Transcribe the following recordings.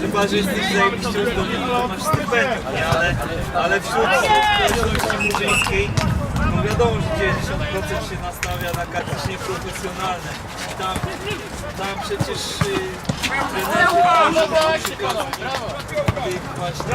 Chyba, że jesteś zajebiście uzdolniony, to masz stypendium, ale, ale wśród społeczności murzyńskiej no wiadomo, że 90% się nastawia na kartycznie profesjonalne. Tam, tam przecież y, trenerzy yy, poszukają tych właśnie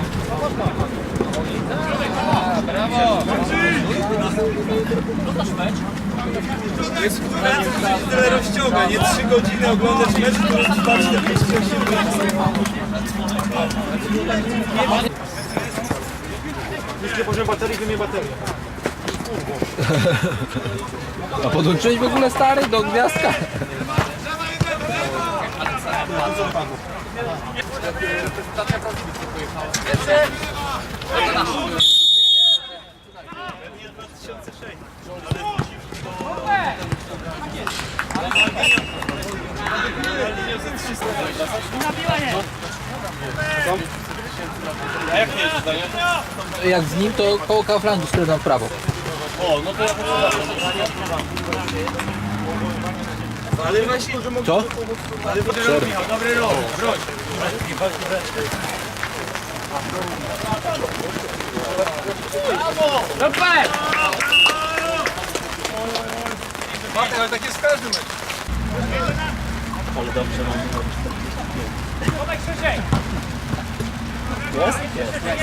Brawo! Jest tyle rozciąga, nie 3 godziny oglądać mecz, który trwa 48 minut. Niskie poziom baterii, wymię baterię. A podłączyłeś w ogóle stary do gwiazdka? Reprezentacja a jak nie jest zdanie? Jak z nim, to koło Kauflandu skręcam w prawo. O, no to ja Ale właśnie, Co? ale Michał, dobry rok, wróć. Brawo! Super! Martin, ale tak jest w każdym meczu. Ale dobrze mam robić. Podaj Krzysiek! Jest? Jest. jest.